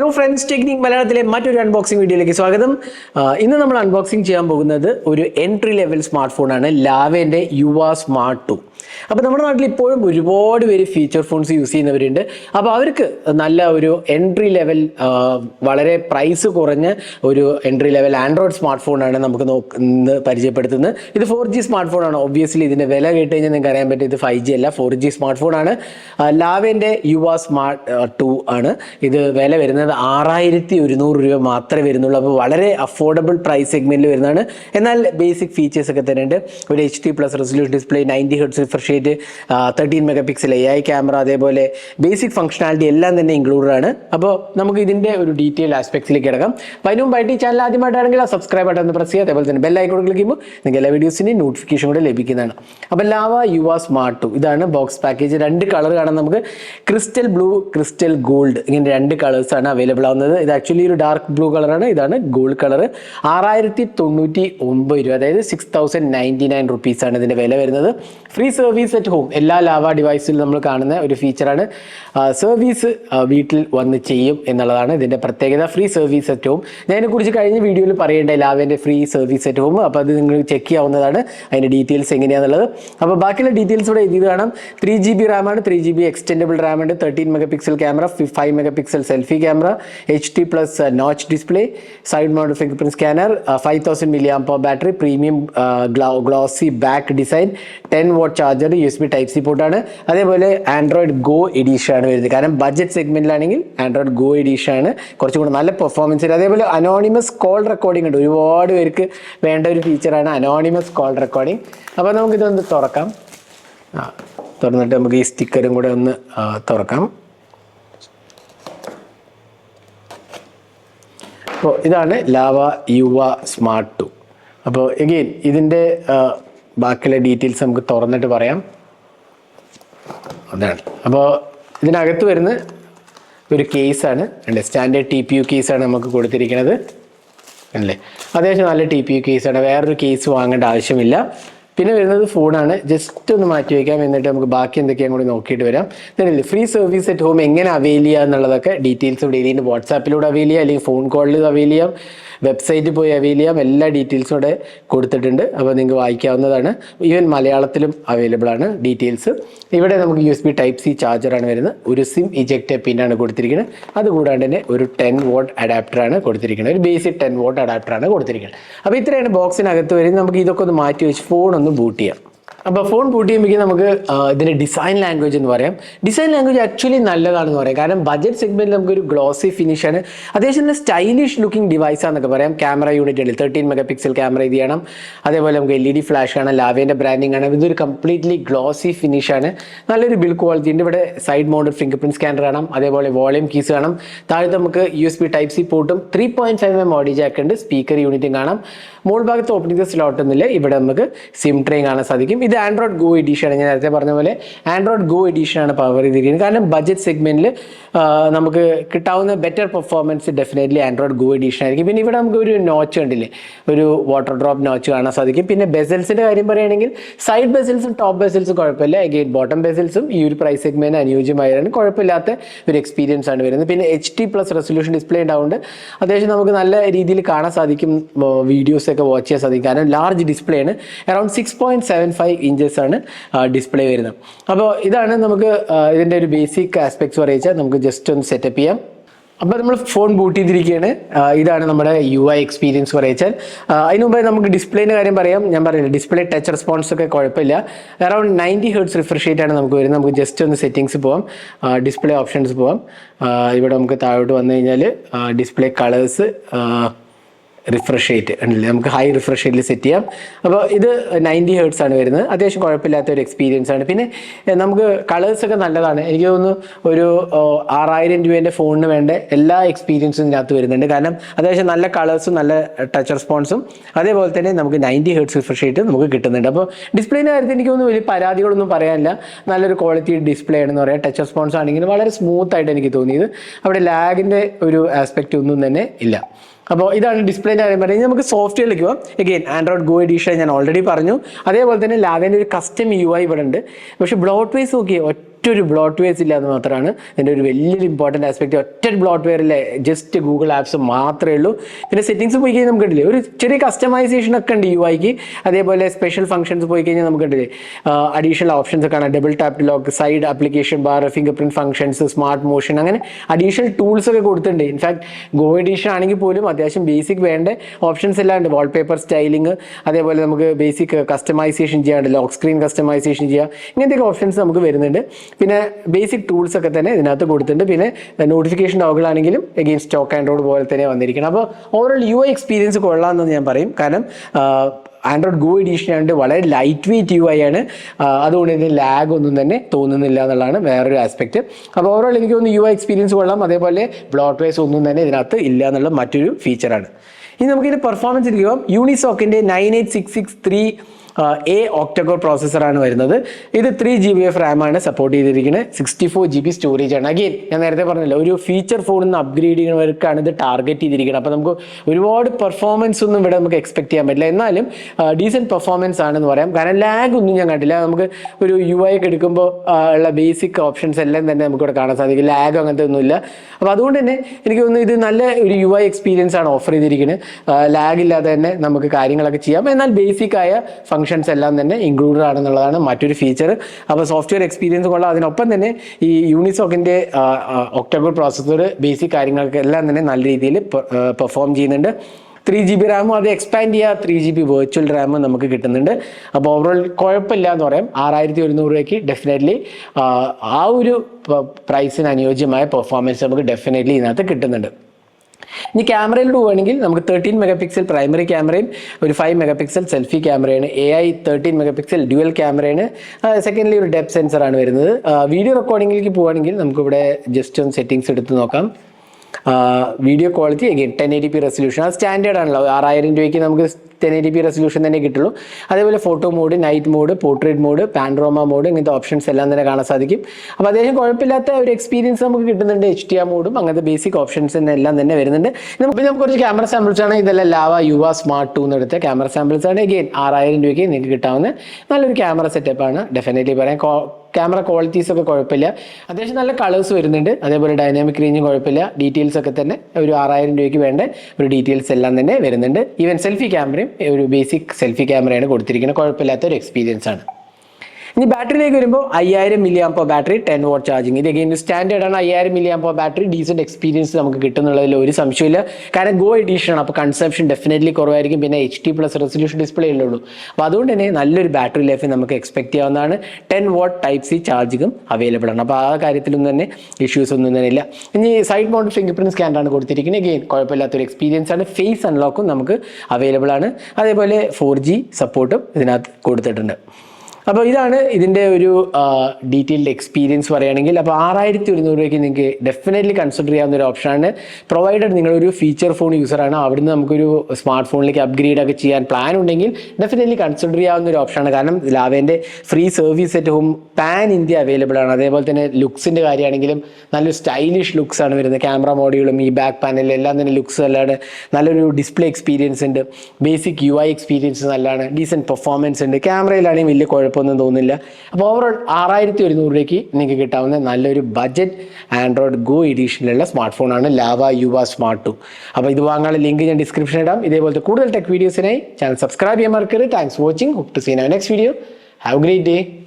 Hello friends technique മലയാളത്തിലെ മറ്റൊരു unboxing വീഡിയോയിലേക്ക് സ്വാഗതം. ഇന്ന് നമ്മൾ അൺബോക്സിംഗ് ചെയ്യാൻ പോകുന്നത് ഒരു എൻട്രി ലെവൽ സ്മാർട്ട് ഫോണാണ് ലാവേന്റെ യുവ സ്മാർട്ട് ടു. അപ്പോൾ നമ്മുടെ നാട്ടിൽ ഇപ്പോഴും ഒരുപാട് പേര് ഫീച്ചർ ഫോൺസ് യൂസ് ചെയ്യുന്നവരുണ്ട്. അപ്പോൾ അവർക്ക് നല്ല ഒരു എൻട്രി ലെവൽ വളരെ പ്രൈസ് കുറഞ്ഞ ഒരു എൻട്രി ലെവൽ ആൻഡ്രോയിഡ് സ്മാർട്ട് ഫോണാണ് നമുക്ക് നോക്കുന്ന പരിചയപ്പെടുത്തുന്നത്. ഇത് ഫോർ ജി സ്മാർട്ട് ഫോണാണ് ഒബ്വിയസ്ലി ഇതിന്റെ വില കേട്ട് കഴിഞ്ഞാൽ നിങ്ങൾക്ക് അറിയാൻ പറ്റും ഇത് ഫൈവ് ജി അല്ല ഫോർ ജി സ്മാർട്ട് ഫോണാണ് ലാവേന്റെ യുവ സ്മാർട്ട് ടു ആണ്. ഇത് വില വരുന്നത് ആറായിരത്തി ഒരുന്നൂറ് രൂപ മാത്രമേ വരുന്നുള്ളൂ. അപ്പോൾ വളരെ അഫോർഡബിൾ പ്രൈസ് സെഗ്മെന്റിൽ വരുന്നതാണ്. എന്നാൽ ബേസിക് ഫീച്ചേഴ്സ് ഒക്കെ തന്നെയുണ്ട് ഒരു H D plus resolution display ninety hertz refresh rate thirteen mega pixel A I camera അതേപോലെ ബേസിക് ഫംഗ്ഷനാലിറ്റി എല്ലാം തന്നെ ഇൻക്ലൂഡഡ് ആണ്. അപ്പോൾ നമുക്ക് ഇതിന്റെ ഒരു ഡീറ്റെയിൽ ആസ്പെക്ട്സിലേക്ക് കിടക്കാം. അതിന് മുമ്പായിട്ട് ഈ ചാനൽ ആദ്യമായിട്ടാണെങ്കിൽ ആ സബ്സ്ക്രൈബ് ബട്ടൺ ഒന്ന് പ്രസ് ചെയ്യുക. അതേപോലെ തന്നെ ബെൽ ഐക്കോൺ ക്ലിക്ക് ചെയ്യുമ്പോൾ നിങ്ങൾക്ക് എല്ലാ വീഡിയോസിന്റെയും നോട്ടിഫിക്കേഷൻ കൂടെ ലഭിക്കുന്നതാണ്. അപ്പോൾ ലാവ യുവ സ്മാർട്ട് ടു ഇതാണ് ബോക്സ് പാക്കേജ് രണ്ട് കളർ കാണാൻ നമുക്ക്. ക്രിസ്റ്റൽ ബ്ലൂ ക്രിസ്റ്റൽ ഗോൾഡ് ഇങ്ങനെ രണ്ട് കളേഴ്സ് ആണ് അവൈലബിൾ ആവുന്നത്. ഇത് ആക്ച്വലി ഒരു ഡാർക്ക് ബ്ലൂ കളറാണ് ഇതാണ് ഗോൾഡ് കളർ ആറായിരത്തി തൊണ്ണൂറ്റി ഒമ്പത് രൂപ അതായത് six thousand ninety nine rupees ആണ് ഇതിന്റെ വില വരുന്നത്. ഫ്രീ സർവീസ് അറ്റ് ഹോം എല്ലാ ലാവ ഡിവൈസിലും നമ്മൾ കാണുന്ന ഒരു ഫീച്ചറാണ് സർവീസ് വീട്ടിൽ വന്ന് ചെയ്യും എന്നുള്ളതാണ് ഇതിന്റെ പ്രത്യേകത. ഫ്രീ സർവീസ് അറ്റ് ഹോം ഞാൻ ഇതിനെക്കുറിച്ച് കഴിഞ്ഞ വീഡിയോയിൽ പറയേണ്ട ലാവേന്റെ ഫ്രീ സർവീസ് അറ്റ് ഹോം അപ്പോൾ അത് നിങ്ങൾ ചെക്ക് ചെയ്യാവുന്നതാണ് അതിന്റെ ഡീറ്റെയിൽസ് എങ്ങനെയാണെന്നുള്ളത് അപ്പോൾ ബാക്കിയുള്ള ഡീറ്റെയിൽസ് ഇവിടെ എഴുതി കാണാം. Three G B റാമാണ് three G B extendable RAM ഉണ്ട്. Thirteen mega pixel camera five mega pixel selfie camera H T plus notch display side mount finger print scanner five thousand milli amp battery premium glossy back design ten watt charger U S B type C പോർട്ടാണ് അതേപോലെ Android go edition ആണ് വരുന്നത്. കാരണം budget സെഗ്മെന്റിലാണെങ്കിൽ Android go edition ആണ് കുറച്ചും കൂടെ നല്ല performance അതേപോലെ അനോണിമസ് കോൾ റെക്കോർഡിംഗ് ഉണ്ട്. ഒരുപാട് പേർക്ക് വേണ്ട ഒരു ഫീച്ചറാണ് അനോണിമസ് കോൾ റെക്കോർഡിംഗ് അപ്പോൾ നമുക്കിതൊന്ന് തുറക്കാം. ആ തുറന്നിട്ട് നമുക്ക് ഈ സ്റ്റിക്കറും കൂടെ ഒന്ന് തുറക്കാം. അപ്പോൾ ഇതാണ് ലാവ യുവ സ്മാർട്ട് ടു. അപ്പോൾ എഗെയിൻ ഇതിന്റെ ബാക്കിയുള്ള ഡീറ്റെയിൽസ് നമുക്ക് തുറന്നിട്ട് പറയാം. അതാണ്. അപ്പോൾ ഇതിനകത്ത് വരുന്ന ഒരു കേസാണ്. അല്ലേ? സ്റ്റാൻഡേർഡ് ടി പി യു കേസാണ് നമുക്ക് കൊടുത്തിരിക്കുന്നത്. അല്ലേ? അത്യാവശ്യം നല്ല ടി പി യു കേസാണ്. വേറൊരു കേസ് വാങ്ങേണ്ട ആവശ്യമില്ല. പിന്നെ വരുന്നത് ഫോണാണ് ജസ്റ്റ് ഒന്ന് മാറ്റി വയ്ക്കാം. എന്നിട്ട് നമുക്ക് ബാക്കി എന്തൊക്കെയാണ് കൂടി നോക്കിയിട്ട് വരാം. ഇതല്ലേ ഫ്രീ സർവീസ് അറ്റ് ഹോം എങ്ങനെ അവൈൽ ചെയ്യുക എന്നുള്ളതൊക്കെ ഡീറ്റെയിൽസ് ഇവിടെ ഇതിന്റെ വാട്സാപ്പിലൂടെ അവൈൽ ചെയ്യാം. അല്ലെങ്കിൽ ഫോൺ കോളിൽ അവൈൽ ചെയ്യാം. വെബ്സൈറ്റിൽ പോയി അവൈൽ ചെയ്യാം. എല്ലാ ഡീറ്റെയിൽസും ഇവിടെ കൊടുത്തിട്ടുണ്ട്. അപ്പോൾ നിങ്ങൾക്ക് വായിക്കാവുന്നതാണ്. ഈവൻ മലയാളത്തിലും അവൈലബിൾ ആണ് ഡീറ്റെയിൽസ് ഇവിടെ നമുക്ക് U S B type C ചാർജറാണ് വരുന്നത്. ഒരു സിം ഇജക്റ്റ് പിന്നാണ് കൊടുത്തിരിക്കുന്നത്. അതുകൂടാണ്ട് തന്നെ ഒരു ടെൻ വോട്ട് അഡാപ്റ്ററാണ് കൊടുത്തിരിക്കുന്നത്. ഒരു ബേസിക് ടെൻ വോട്ട് അഡാപ്റ്ററാണ് കൊടുത്തിരിക്കുന്നത്. അപ്പോൾ ഇത്രയാണ് ബോക്സിനകത്ത് വരുന്നത്. നമുക്ക് ഇതൊക്കെ ഒന്ന് മാറ്റി വെച്ച് ഫോൺ ഒന്ന് ബൂട്ട് ചെയ്യാം. അപ്പോൾ ഫോൺ ബൂട്ട് ചെയ്യുമ്പോഴേക്കും നമുക്ക് ഇതിന്റെ ഡിസൈൻ ലാംഗ്വേജ് എന്ന് പറയാം. ഡിസൈൻ ലാംഗ്വേജ് ആക്ച്വലി നല്ലതാണെന്ന് പറയാം. കാരണം ബജറ്റ് സെഗ്മെന്റിൽ നമുക്കൊരു ഗ്ലോസി ഫിനിഷ് ആണ്. അത്യാവശ്യം നല്ല സ്റ്റൈലിഷ് ലുക്കിംഗ് ഡിവൈസ് ആണെന്നൊക്കെ പറയാം. ക്യാമറ യൂണിറ്റ് ആണ് തേർട്ടീൻ മെഗാ പിക്സൽ ക്യാമറ ഇത് ചെയ്യണം. അതേപോലെ നമുക്ക് എൽ ഇ ഡി ഫ്ലാഷ് ആണ് ലാവേന്റെ ബ്രാൻഡിങ് ആണ് ഇതൊരു കംപ്ലീറ്റ്ലി ഗ്ലോസി ഫിനിഷ് ആണ്. നല്ലൊരു ബിൽ ക്വാളിറ്റി ഉണ്ട്. ഇവിടെ side mounted finger print scanner കാണാം. അതേപോലെ വോളിയം കീസ് കാണാം. താഴത്ത് നമുക്ക് U S B type C പോർട്ടും three point five M audio jack ഉണ്ട്. സ്പീക്കർ യൂണിറ്റും കാണാം. മോൾ ഭാഗത്ത് ഓപ്പണിംഗ് സ്ലോട്ട് ഒന്നുമില്ല. ഇവിടെ നമുക്ക് സിം ട്രെയിൻ കാണാൻ സാധിക്കും. ഇത് ആൻഡ്രോയിഡ് ഗോ എഡീഷൻ ആണ്. ഞാൻ നേരത്തെ പറഞ്ഞ പോലെ ആൻഡ്രോയിഡ് ഗോ ആണ് പവർ ചെയ്തിരിക്കുന്നത്. കാരണം ബജറ്റ് സെഗ്മെന്റിൽ നമുക്ക് കിട്ടാവുന്ന better performance definitely Android go edition ആയിരിക്കും. പിന്നെ ഇവിടെ നമുക്ക് ഒരു നോച്ച് കണ്ടില്ലേ ഒരു വാട്ടർ ഡ്രോപ്പ് നോച്ച് കാണാൻ സാധിക്കും. പിന്നെ ബെസൽസിന്റെ കാര്യം പറയുകയാണെങ്കിൽ സൈഡ് ബെസൽസും ടോപ്പ് ബെസൽസും കുഴപ്പമില്ല. അഗെയിൻ ബോട്ടം ബെസൽസും ഈ ഒരു പ്രൈസ് സെഗ്മെന്റ് അനുയോജ്യമായാണ് കുഴപ്പമില്ലാത്ത ഒരു എക്സ്പീരിയൻസ് ആണ് വരുന്നത്. പിന്നെ H T plus resolution display ഉണ്ടാവുന്നുണ്ട്. അത്യാവശ്യം നമുക്ക് നല്ല രീതിയിൽ കാണാൻ സാധിക്കും വീഡിയോസ് ഒക്കെ വാച്ച് ചെയ്യാൻ സാധിക്കും. കാരണം ലാർജ് ഡിസ്പ്ലേ ആണ്. Around six point seven five inches ആണ് ഡിസ്പ്ലേ വരുന്നത്. അപ്പോൾ ഇതാണ് നമുക്ക് ഇതിന്റെ ഒരു ബേസിക് ആസ്പെക്ട്സ് പറയിച്ചാൽ നമുക്ക് ജസ്റ്റ് ഒന്ന് സെറ്റപ്പ് ചെയ്യാം. അപ്പോൾ നമ്മൾ ഫോൺ ബൂട്ട് ചെയ്തിരിക്കുകയാണ്. ഇതാണ് നമ്മുടെ യു ഐ എക്സ്പീരിയൻസ് പറയിച്ചാൽ അതിന് മുമ്പേ നമുക്ക് ഡിസ്പ്ലേന്റെ കാര്യം പറയാം. ഞാൻ പറഞ്ഞില്ല ഡിസ്പ്ലേ ടച്ച് റെസ്പോൺസ് ഒക്കെ കുഴപ്പമില്ല. അറൌണ്ട് നയന്റി ഹേർട്സ് റിഫ്രഷ് ആണ് നമുക്ക് വരുന്നത്. നമുക്ക് ജസ്റ്റ് ഒന്ന് സെറ്റിങ്സ് പോവാം. ഡിസ്പ്ലേ ഓപ്ഷൻസ് പോവാം. ഇവിടെ നമുക്ക് താഴോട്ട് വന്നു കഴിഞ്ഞാൽ ഡിസ്പ്ലേ കളേഴ്സ് റിഫ്രഷ് റേറ്റ് ഉണ്ടല്ലേ? നമുക്ക് ഹൈ റിഫ്രഷ് റേറ്റിൽ സെറ്റ് ചെയ്യാം. അപ്പോൾ ഇത് നയന്റി ഹേർട്സ് ആണ് വരുന്നത്. അത്യാവശ്യം കുഴപ്പമില്ലാത്ത ഒരു എക്സ്പീരിയൻസ് ആണ്. പിന്നെ നമുക്ക് കളേഴ്സൊക്കെ നല്ലതാണ്. എനിക്ക് തോന്നുന്നു ഒരു ആറായിരം രൂപേന്റെ ഫോണിന് വേണ്ട എല്ലാ എക്സ്പീരിയൻസും ഇതിനകത്ത് വരുന്നുണ്ട്. കാരണം അത്യാവശ്യം നല്ല കളേഴ്സും നല്ല ടച്ച് റെസ്പോൺസും അതേപോലെ തന്നെ നമുക്ക് നയന്റി ഹേർട്സ് റിഫ്രഷ് റേറ്റ് നമുക്ക് കിട്ടുന്നുണ്ട്. അപ്പോൾ ഡിസ്പ്ലേന്റെ കാര്യത്തിൽ എനിക്ക് തോന്നുന്നു വലിയ പരാതികളൊന്നും പറയാനില്ല. നല്ലൊരു ക്വാളിറ്റി ഡിസ്പ്ലേ ആണെന്ന് പറയാം. ടച്ച് റെസ്പോൺസ് ആണെങ്കിലും വളരെ സ്മൂത്ത് ആയിട്ട് എനിക്ക് തോന്നിയത്. അവിടെ ലാഗിന്റെ ഒരു ആസ്പെക്റ്റ് ഒന്നും തന്നെ ഇല്ല. അപ്പോൾ ഇതാണ് ഡിസ്പ്ലേന്റെ കാര്യം. പറയുന്നത് നമുക്ക് സോഫ്റ്റ്വെയറിലേക്ക് പോകാം എഗെയിൻ ആൻഡ്രോയിഡ് ഗോ എഡീഷൻ ഞാൻ ഓൾറെഡി പറഞ്ഞു. അതേപോലെ തന്നെ ലാവേന്റെ ഒരു കസ്റ്റം യു ഐ ഇവിടെ ഉണ്ട്. പക്ഷേ ബ്ലോട്ട് വൈസ് നോക്കിയേ ഒറ്റ ഒറ്റൊരു ബ്ലോട്ട് വെയർസ് ഇല്ല എന്ന് മാത്രമാണ് ഇതിന്റെ ഒരു വലിയൊരു ഇമ്പോർട്ടന്റ് ആസ്പെക്ട് ഒറ്റ ബ്ലോട്ട് വെയറിലെ ജസ്റ്റ് ഗൂഗിൾ ആപ്സ് മാത്രമേ ഉള്ളൂ. പിന്നെ സെറ്റിങ്സ് പോയി കഴിഞ്ഞാൽ നമുക്ക് ഉണ്ടല്ലേ ഒരു ചെറിയ കസ്റ്റമൈസേഷൻ ഒക്കെ ഉണ്ട് യു ഐക്ക് അതേപോലെ സ്പെഷ്യൽ ഫംഗ്ഷൻസ് പോയി കഴിഞ്ഞാൽ നമുക്ക് ഉണ്ടല്ലേ അഡീഷണൽ ഓപ്ഷൻസ് ഒക്കെ ആണ് double tap lock side application bar finger print functions smart motion അങ്ങനെ അഡീഷണൽ ടൂൾസ് ഒക്കെ കൊടുത്തിട്ടുണ്ട്. ഇൻഫാക്ട് ഗോ എഡീഷൻ ആണെങ്കിൽ പോലും അത്യാവശ്യം ബേസിക് വേണ്ട ഓപ്ഷൻസ് എല്ലാം ഉണ്ട്. വാൾപേപ്പർ സ്റ്റൈലിംഗ് അതേപോലെ നമുക്ക് ബേസിക് കസ്റ്റമൈസേഷൻ ചെയ്യാണ്ട് ലോക്ക് സ്ക്രീൻ കസ്റ്റമൈസേഷൻ ചെയ്യുക ഇങ്ങനത്തെയൊക്കെ ഓപ്ഷൻസ് നമുക്ക് വരുന്നുണ്ട്. പിന്നെ ബേസിക് ടൂൾസ് ഒക്കെ തന്നെ ഇതിനകത്ത് കൊടുത്തിട്ടുണ്ട്. പിന്നെ നോട്ടിഫിക്കേഷൻ ഡോഗിളാണെങ്കിലും എഗെയിൻ സ്റ്റോക്ക് ആൻഡ്രോയിഡ് പോലെ തന്നെ വന്നിരിക്കണം. അപ്പോൾ ഓവറോൾ യു എക്സ്പീരിയൻസ് കൊള്ളാമെന്ന് ഞാൻ പറയും. കാരണം ആൻഡ്രോയിഡ് ഗോ എഡീഷൻ ആയതുകൊണ്ട് വളരെ ലൈറ്റ് വെയിറ്റ് യു ഐ ആണ് അതുകൊണ്ട് ഇതിന് ലാഗ് ഒന്നും തന്നെ തോന്നുന്നില്ല എന്നുള്ളതാണ് വേറൊരു ആസ്പെക്ട് അപ്പോൾ ഓവറോൾ എനിക്ക് തോന്നുന്നു യു ഐ എക്സ്പീരിയൻസ് കൊള്ളാം. അതേപോലെ ബ്ലോട്ട് വൈസ് ഒന്നും തന്നെ ഇതിനകത്ത് ഇല്ല എന്നുള്ള മറ്റൊരു ഫീച്ചറാണ് ഇനി നമുക്കിതിന്റെ പെർഫോമൻസ് ഇരിക്കുമ്പോൾ യൂണിസോക്കിന്റെ nine eight six six three A octa core പ്രോസസ്സറാണ് വരുന്നത്. ഇത് ത്രീ ജി ബി എഫ് റാമാണ് സപ്പോർട്ട് ചെയ്തിരിക്കുന്നത്. Sixty four G B storage ആണ്. അഗെയിൻ ഞാൻ നേരത്തെ പറഞ്ഞല്ലോ ഒരു ഫീച്ചർ ഫോണിൽ നിന്ന് അപ്ഗ്രേഡ് ചെയ്യുന്നവർക്കാണ് ഇത് ടാർഗറ്റ് ചെയ്തിരിക്കുന്നത്. അപ്പോൾ നമുക്ക് ഒരുപാട് പെർഫോമൻസ് ഒന്നും ഇവിടെ നമുക്ക് എക്സ്പെക്ട് ചെയ്യാൻ പറ്റില്ല. എന്നാലും ഡീസന്റ് പെർഫോമൻസ് ആണെന്ന് പറയാം. കാരണം ലാഗ് ഒന്നും ഞാൻ കണ്ടില്ല. നമുക്ക് ഒരു യു ഐ ഒക്കെ എടുക്കുമ്പോൾ ഉള്ള ബേസിക് ഓപ്ഷൻസ് എല്ലാം തന്നെ നമുക്ക് ഇവിടെ കാണാൻ സാധിക്കും. ലാഗ് അങ്ങനത്തെ ഒന്നുമില്ല. അപ്പോൾ അതുകൊണ്ട് തന്നെ എനിക്ക് തോന്നുന്നു ഇത് നല്ല ഒരു യു ഐ എക്സ്പീരിയൻസ് ആണ് ഓഫർ ചെയ്തിരിക്കുന്നത്. ലാഗ് ഇല്ലാതെ തന്നെ നമുക്ക് കാര്യങ്ങളൊക്കെ ചെയ്യാം. എന്നാൽ ബേസിക് ആയ ഫംഗ്ഷൻസ് എല്ലാം തന്നെ ഇൻക്ലൂഡഡ് ആണെന്നുള്ളതാണ് മറ്റൊരു ഫീച്ചർ അപ്പോൾ സോഫ്റ്റ്വെയർ എക്സ്പീരിയൻസ് കൊള്ളാം. അതിനൊപ്പം തന്നെ ഈ യൂണിസോക്കിന്റെ ഒക്ടോബർ പ്രോസസ്സർ ബേസിക് കാര്യങ്ങൾക്ക് എല്ലാം തന്നെ നല്ല രീതിയിൽ പെർഫോം ചെയ്യുന്നുണ്ട്. ത്രീ ജി ബി റാമും അത് എക്സ്പാൻഡ് ചെയ്യുക ത്രീ ജി ബി വെർച്വൽ റാമും നമുക്ക് കിട്ടുന്നുണ്ട്. അപ്പോൾ ഓവറോൾ കുഴപ്പമില്ല എന്ന് പറയാം. ആറായിരത്തി ഒരുന്നൂറ് രൂപയ്ക്ക് ഡെഫിനറ്റ്ലി ആ ഒരു പ്രൈസിന് അനുയോജ്യമായ പെർഫോമൻസ് നമുക്ക് ഡെഫിനറ്റ്ലി ഇതിനകത്ത് കിട്ടുന്നുണ്ട്. ഇനി ക്യാമറയിൽ പോവുകയാണെങ്കിൽ നമുക്ക് തേർട്ടീൻ മെഗാ പിക്സൽ പ്രൈമറി ക്യാമറയും ഒരു ഫൈവ് മെഗാ പിക്സൽ സെൽഫി ക്യാമറയാണ് A I thirteen mega pixel dual ക്യാമറയാണ് സെക്കൻഡ്ലി ഒരു ഡെപ്ത് സെൻസറാണ് വരുന്നത്. വീഡിയോ റെക്കോർഡിങ്ങിലേക്ക് പോവുകയാണെങ്കിൽ നമുക്കിവിടെ ജസ്റ്റ് ഒന്ന് സെറ്റിംഗ്സ് എടുത്ത് നോക്കാം. Video quality again ten eighty P resolution അത് സ്റ്റാൻഡേർഡ് ആണല്ലോ. ആറായിരം രൂപയ്ക്ക് നമുക്ക് ടെൻ എയ്റ്റി പി റെസൊല്യൂഷൻ തന്നെ കിട്ടുള്ളൂ. അതേപോലെ photo mode night mode portrait mode panorama mode ഇങ്ങനത്തെ ഓപ്ഷൻസ് എല്ലാം തന്നെ കാണാൻ സാധിക്കും. അപ്പോൾ അത്യാവശ്യം കുഴപ്പമില്ലാത്ത ഒരു എക്സ്പീരിയൻസ് നമുക്ക് കിട്ടുന്നുണ്ട് എച്ച് ടി ആർ മോഡും അങ്ങനത്തെ ബേസിക് ഓപ്ഷൻസ് തന്നെ എല്ലാം തന്നെ വരുന്നുണ്ട്. നമുക്ക് നമുക്ക് കുറച്ച് ക്യാമറ സാമ്പിൾസ് ആണ്. ഇതെല്ലാം ലാവ യുവ സ്മാർട്ട് ടു എന്നെടുത്ത ക്യാമറ സാമ്പിൾസ് ആണ്. അഗെയിൻ ആറായിരം രൂപയ്ക്ക് നിങ്ങൾക്ക് കിട്ടാവുന്ന നല്ലൊരു ക്യാമറ സെറ്റപ്പ് ആണ്. ഡെഫിനറ്റ്ലി പറയാം. ക്യാമറ ക്വാളിറ്റീസ് ഒക്കെ കുഴപ്പമില്ല. അത്യാവശ്യം നല്ല കളേഴ്സ് വരുന്നുണ്ട്. അതേപോലെ ഡൈനാമിക് റേഞ്ചും കുഴപ്പമില്ല. ഡീറ്റെയിൽസ് ഒക്കെ തന്നെ ഒരു ആറായിരം രൂപയ്ക്ക് വേണ്ട ഒരു ഡീറ്റെയിൽസ് എല്ലാം തന്നെ വരുന്നുണ്ട്. ഈവൻ സെൽഫി ക്യാമറയും ഒരു ബേസിക് സെൽഫി ക്യാമറയാണ് കൊടുത്തിരിക്കുന്നത്. കുഴപ്പമില്ലാത്ത ഒരു എക്സ്പീരിയൻസ് ആണ്. ഇനി ബാറ്ററിയിലേക്ക് വരുമ്പോൾ അയ്യായിരം milli amp battery ten watt charging ഇത് അഗെയിൻ സ്റ്റാൻഡേർഡ് ആണ്. അയ്യായിരം milli amp battery decent experience നമുക്ക് കിട്ടുന്നുള്ളതിൽ ഒരു സംശയമില്ല കാരണം ഗോ എഡീഷൻ ആണ്. അപ്പോൾ കൺസെപ്ഷൻ ഡെഫിനറ്റ്ലി കുറവായിരിക്കും. പിന്നെ H T plus resolution display ഉള്ളൂ. അപ്പോൾ അതുകൊണ്ട് തന്നെ നല്ലൊരു ബാറ്ററി ലൈഫ് നമുക്ക് എക്സ്പെക്ട് ചെയ്യാവുന്നതാണ്. ടെൻ വോട്ട് ടൈപ്പ് സി ചാർജിങ്ങും അവൈലബിൾ ആണ്. അപ്പോൾ ആ കാര്യത്തിലൊന്നും തന്നെ ഇഷ്യൂസ് ഒന്നും തന്നെ ഇല്ല. ഇനി സൈഡ് മൗണ്ട് ഫിംഗർ പ്രിന്റ് സ്കാനറാണ് കൊടുത്തിരിക്കുന്നത്. ഗെയിൻ കുഴപ്പമില്ലാത്തൊരു എക്സ്പീരിയൻസ് ആണ്. ഫേസ് അൺലോക്കും നമുക്ക് അവൈലബിൾ ആണ്. അതേപോലെ ഫോർ ജി സപ്പോർട്ടും ഇതിനകത്ത് കൊടുത്തിട്ടുണ്ട്. അപ്പോൾ ഇതാണ് ഇതിന്റെ ഒരു ഡീറ്റെയിൽഡ് എക്സ്പീരിയൻസ് പറയുകയാണെങ്കിൽ. അപ്പോൾ ആറായിരത്തി ഒരുന്നൂറ് രൂപയ്ക്ക് നിങ്ങൾക്ക് ഡെഫിനറ്റ്ലി കൺസിഡർ ചെയ്യാവുന്ന ഒരു ഓപ്ഷനാണ് പ്രൊവൈഡഡ് നിങ്ങളൊരു ഫീച്ചർ ഫോൺ യൂസറാണ് അവിടുന്ന് നമുക്കൊരു സ്മാർട്ട് ഫോണിലേക്ക് അപ്ഗ്രേഡ് ഒക്കെ ചെയ്യാൻ പ്ലാൻ ഉണ്ടെങ്കിൽ ഡെഫിനറ്റ്ലി കൺസിഡർ ചെയ്യാവുന്ന ഒരു ഓപ്ഷനാണ് കാരണം ലാവേന്റെ free service at pan India available ആണ്. അതേപോലെ തന്നെ ലുക്സിന്റെ കാര്യമാണെങ്കിലും നല്ലൊരു സ്റ്റൈലിഷ് ലുക്സ് ആണ് വരുന്നത്. ക്യാമറ മോഡ്യൂളും ഈ ബാക്ക് പാനലും എല്ലാം തന്നെ ലുക്സ് നല്ലതാണ്. നല്ലൊരു ഡിസ്പ്ലേ എക്സ്പീരിയൻസ് ഉണ്ട്. ബേസിക് യു ഐ എക്സ്പീരിയൻസ് നല്ലതാണ്. ഡീസന്റ് പെർഫോമൻസ് ഉണ്ട്. ക്യാമറയിലാണെങ്കിൽ വലിയ കുഴപ്പമൊന്നും തോന്നുന്നില്ല. അപ്പോൾ ഓവറോൾ ആറായിരത്തി ഒരുന്നൂറ് രൂപയ്ക്ക് നിങ്ങൾക്ക് കിട്ടാവുന്ന നല്ലൊരു ബഡ്ജറ്റ് ആൻഡ്രോയിഡ് ഗോ എഡീഷനിലുള്ള സ്മാർട്ട് ഫോണാണ് ലാവ യുവ സ്മാർട്ട് ടു അപ്പോൾ ഇത് വാങ്ങാനുള്ള ലിങ്ക് ഞാൻ ഡിസ്ക്രിപ്ഷനിൽ ഇടാം. ഇതേപോലത്തെ കൂടുതൽ ടെക് വീഡിയോസിനായി ചാനൽ സബ്സ്ക്രൈബ് ചെയ്യാൻ മറക്കരുത്. Thanks for watching hope to seen next video have great day